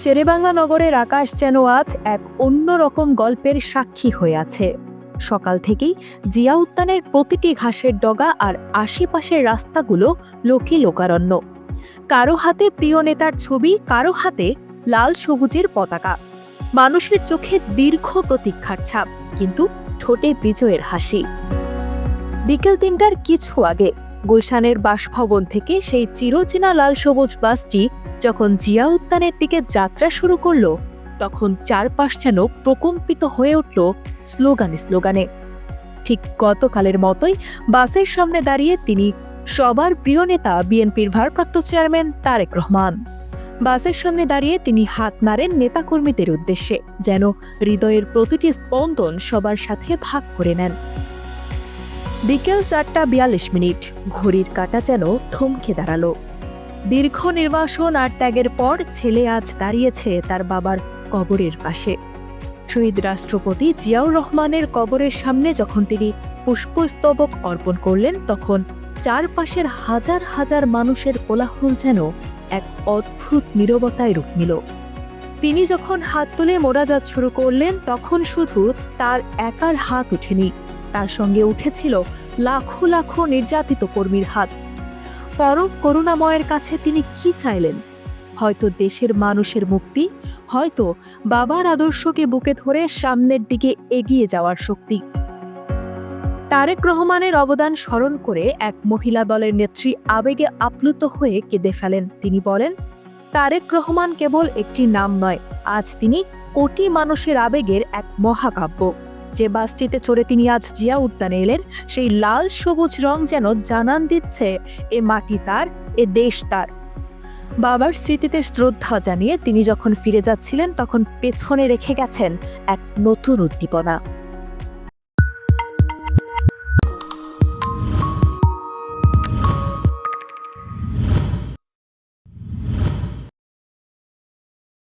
শেরেবাংলা নগরের আকাশ যেন আজ এক অন্যরকম গল্পের সাক্ষী হয়ে আছে। সকাল থেকেই জিয়া উদ্যানের প্রতিটি ঘাসের ডগা আর আশেপাশের রাস্তাগুলো লোকে লোকারণ্য। কারও হাতে প্রিয় নেতার ছবি, কারও হাতে লাল সবুজের পতাকা। মানুষের চোখে দীর্ঘ প্রতীক্ষার ছাপ, কিন্তু ঠোঁটে বিজয়ের হাসি। বিকেল তিনটার কিছু আগে গুলশানের বাসভবন থেকে সেই চিরচেনা লাল সবুজ বাসটি যখন জিয়া উদ্যানের দিকে যাত্রা শুরু করল, তখন চারপাশ যেন প্রকম্পিত হয়ে উঠল স্লোগানে স্লোগানে। ঠিক গতকালের মতোই বাসের সামনে দাঁড়িয়ে তিনি সবার প্রিয় নেতা বিএনপির ভারপ্রাপ্ত চেয়ারম্যান তারেক রহমান। বাসের সামনে দাঁড়িয়ে তিনি হাত নাড়েন নেতাকর্মীদের উদ্দেশ্যে, যেন হৃদয়ের প্রতিটি স্পন্দন সবার সাথে ভাগ করে নেন। বিকেল চারটা বিয়াল্লিশ মিনিট। ঘড়ির কাঁটা যেন থমকে দাঁড়াল। দীর্ঘ নির্বাসন আর ত্যাগের পর ছেলে আজ দাঁড়িয়েছে তার বাবার কবরের পাশে। শহীদ রাষ্ট্রপতি জিয়াউর রহমানের কবরের সামনে যখন তিনি পুষ্পস্তবক অর্পণ করলেন, তখন চারপাশের হাজার হাজার মানুষের কোলাহল যেন এক অদ্ভুত নীরবতায় রূপ নিল। তিনি যখন হাত তুলে মোড়াজাত শুরু করলেন, তখন শুধু তার একার হাত ওঠেনি তার সঙ্গে উঠেছিল লাখো লাখো নির্যাতিত কর্মীর হাত। পরম করুণাময়ের কাছে তিনি কি চাইলেন? হয়তো দেশের মানুষের মুক্তি, হয়তো বাবার আদর্শকে বুকে ধরে সামনের দিকে এগিয়ে যাওয়ার শক্তি। তারেক রহমানের অবদান স্মরণ করে এক মহিলা দলের নেত্রী আবেগে আপ্লুত হয়ে কেঁদে ফেলেন। তিনি বলেন, তারেক রহমান কেবল একটি নাম নয়, আজ তিনি কোটি মানুষের আবেগের এক মহাকাব্য। যে বাসটিতে চড়ে তিনি আজ জিয়া উদ্যানে এলেন, সেই লাল সবুজ রং যেন জানান দিচ্ছে, এ মাটি তার, এ দেশ তার। বাবার স্মৃতিতে শ্রদ্ধা জানিয়ে তিনি যখন ফিরে যাচ্ছিলেন, তখন পেছনে রেখে গেছেন এক নতুন উদ্দীপনা।